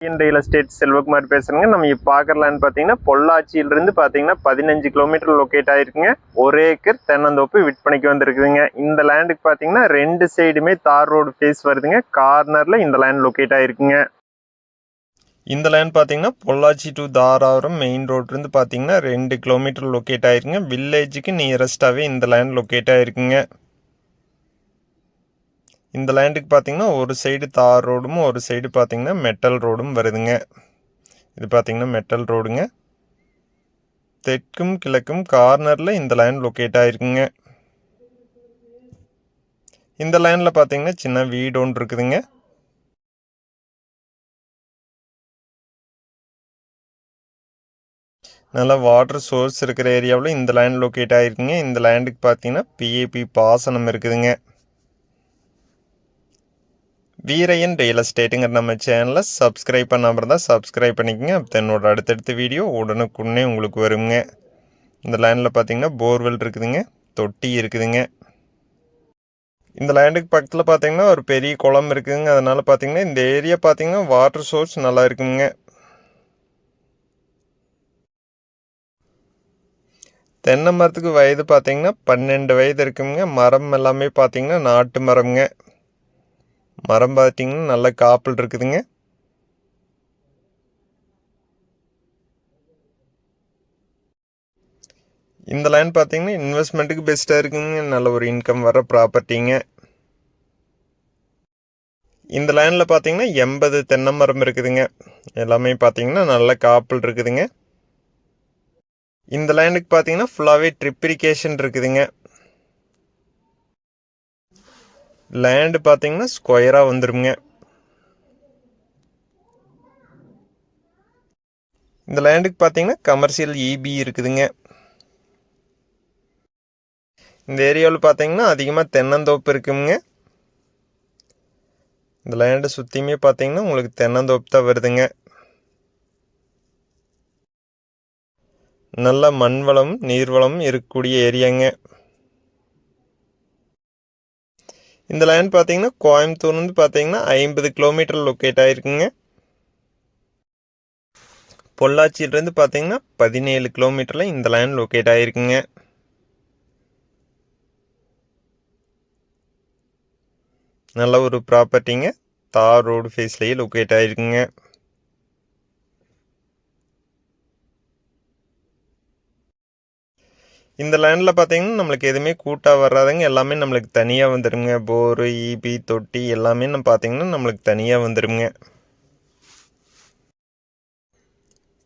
Indian real estate Selvakumar பேசுறேங்க. நம்ம இப்போ பார்க்கலான்னு பார்த்தீங்கன்னா பொள்ளாச்சியிலிருந்து பார்த்தீங்கன்னா பதினஞ்சு கிலோமீட்டர் லொக்கேட் ஆயிருக்குங்க. ஒரு ஏக்கர் தென்னந்தோப்பு விற்பனைக்கு வந்திருக்குதுங்க. இந்த லேண்டுக்கு பார்த்தீங்கன்னா ரெண்டு சைடுமே தார் ரோடு ஃபேஸ் வருதுங்க. கார்னரில் இந்த லேண்ட் லொக்கேட் ஆயிருக்குங்க. இந்த லேண்ட் பார்த்தீங்கன்னா பொள்ளாச்சி டு தாராபுரம் மெயின் ரோட்லேருந்து பார்த்தீங்கன்னா ரெண்டு கிலோமீட்டர் லொக்கேட் ஆயிருக்குங்க. வில்லேஜுக்கு நியரஸ்டாகவே இந்த லேண்ட் லொக்கேட் ஆயிருக்குங்க. இந்த லேண்டுக்கு பார்த்தீங்கன்னா ஒரு சைடு தார் ரோடும் ஒரு சைடு பார்த்திங்கன்னா மெட்டல் ரோடும் வருதுங்க. இது பார்த்திங்கன்னா மெட்டல் ரோடுங்க. தெற்கும் கிழக்கும் கார்னரில் இந்த லேண்ட் லொக்கேட் ஆகிருக்குங்க இந்த லேண்டில் பார்த்தீங்கன்னா சின்ன வீடு ஒன்று இருக்குதுங்க. நல்லா வாட்டர் சோர்ஸ் இருக்கிற ஏரியாவில் இந்த லேண்ட் லொக்கேட் ஆகிருக்குங்க இந்த லேண்டுக்கு பார்த்தீங்கன்னா பிஏபி பாசனம் இருக்குதுங்க. வீரையன் ரியல் எஸ்டேட்டுங்கிற நம்ம சேனலை சப்ஸ்கிரைப் பண்ணாமல் இருந்தால் சப்ஸ்கிரைப் பண்ணிக்கோங்க. தன்னோட அடுத்தடுத்த வீடியோ உடனுக்குடனே உங்களுக்கு வருங்க. இந்த லேண்டில் பார்த்தீங்கன்னா போர்வெல் இருக்குதுங்க. தொட்டி இருக்குதுங்க. இந்த லேண்டுக்கு பக்கத்தில் பார்த்தீங்கன்னா ஒரு பெரிய குளம் இருக்குதுங்க. அதனால் பார்த்தீங்கன்னா இந்த ஏரியா பார்த்தீங்கன்னா வாட்டர் சோர்ஸ் நல்லா இருக்குங்க. தென்னை மரத்துக்கு வயது பார்த்தீங்கன்னா பன்னெண்டு வயது இருக்குங்க. மரம் எல்லாமே பார்த்தீங்கன்னா நாட்டு மரம்ங்க. மரம் பார்த்தீங்கன்னா நல்ல காப்பில் இருக்குதுங்க. இந்த லேண்ட் பார்த்தீங்கன்னா இன்வெஸ்ட்மெண்ட்டுக்கு பெஸ்ட்டாக இருக்குங்க. நல்ல ஒரு இன்கம் வர ப்ராப்பர்ட்டிங்க இந்த லேண்டில் பார்த்தீங்கன்னா எண்பது தென்னை மரம் இருக்குதுங்க. எல்லாமே பார்த்தீங்கன்னா நல்ல காப்பில் இருக்குதுங்க. இந்த லேண்டுக்கு பார்த்தீங்கன்னா ஃபுல்லாகவே ட்ரிப்ரிகேஷன் இருக்குதுங்க. லேண்டு பார்த்தீங்கன்னா ஸ்கொயராக வந்துருங்க. இந்த லேண்டுக்கு பார்த்தீங்கன்னா கமர்ஷியல் இபி இருக்குதுங்க. இந்த ஏரியாவில் பார்த்தீங்கன்னா அதிகமாக தென்னந்தோப்பு இருக்குங்க. இந்த லேண்டை சுற்றியுமே பார்த்தீங்கன்னா உங்களுக்கு தென்னந்தோப்பு தான் வருதுங்க. நல்ல மண் வளம் நீர்வளம் இருக்கக்கூடிய ஏரியாங்க. இந்த லேண்ட் பார்த்தீங்கன்னா கோயம்புத்தூர்லேருந்து பார்த்தீங்கன்னா ஐம்பது கிலோமீட்டர் லொக்கேட் ஆகிருக்குங்க பொள்ளாச்சியிலேருந்து பார்த்தீங்கன்னா பதினேழு கிலோமீட்டரில் இந்த லேண்ட் லொக்கேட் ஆகிருக்குங்க நல்ல ஒரு ப்ராப்பர்ட்டிங்க தார் ரோடு ஃபேஸ்லேயே லொக்கேட் ஆகிருக்குங்க இந்த லேண்டில் பார்த்தீங்கன்னா நம்மளுக்கு எதுவுமே கூட்டாக வராதுங்க. எல்லாமே நம்மளுக்கு தனியாக வந்துடுங்க போரு ஈபி தொட்டி எல்லாமே நம்ம பார்த்தீங்கன்னா நம்மளுக்கு தனியாக வந்துடுங்க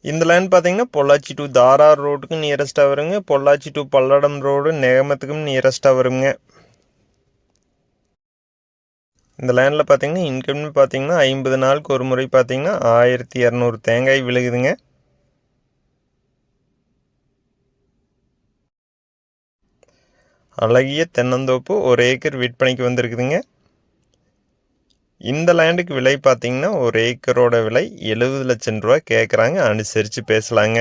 இந்த லேண்ட் பார்த்தீங்கன்னா பொள்ளாச்சி டு தாரார் ரோடுக்கு நியரஸ்ட்டாக வருங்க. பொள்ளாச்சி டு பல்லடம் ரோடு நேகமத்துக்கும் நியரஸ்ட்டாக வருங்க. இந்த லேண்டில் பார்த்தீங்கன்னா இன்கம்னு பார்த்தீங்கன்னா ஐம்பது நாளுக்கு ஒரு முறை பார்த்தீங்கன்னா ஆயிரத்தி இரநூறு தேங்காய் விழுகுதுங்க. அழகிய தென்னந்தோப்பு ஒரு ஏக்கர் விற்பனைக்கு வந்திருக்குதுங்க. இந்த லேண்டுக்கு விலை பார்த்தீங்கன்னா ஒரு ஏக்கரோட விலை எழுபது லட்சம் ரூபா கேட்குறாங்க அனுசரித்து பேசலாங்க.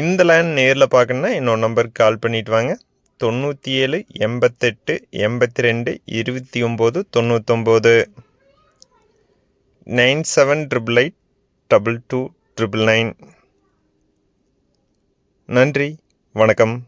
இந்த லேண்ட் நேரில் பார்க்கணுன்னா இன்னொரு நம்பருக்கு கால் பண்ணிட்டு வாங்க. தொண்ணூற்றி ஏழு எண்பத்தெட்டு எண்பத்தி ரெண்டு இருபத்தி ஒம்பது தொண்ணூத்தொம்பது. Nine seven triple eight double two triple nine. நன்றி வணக்கம்.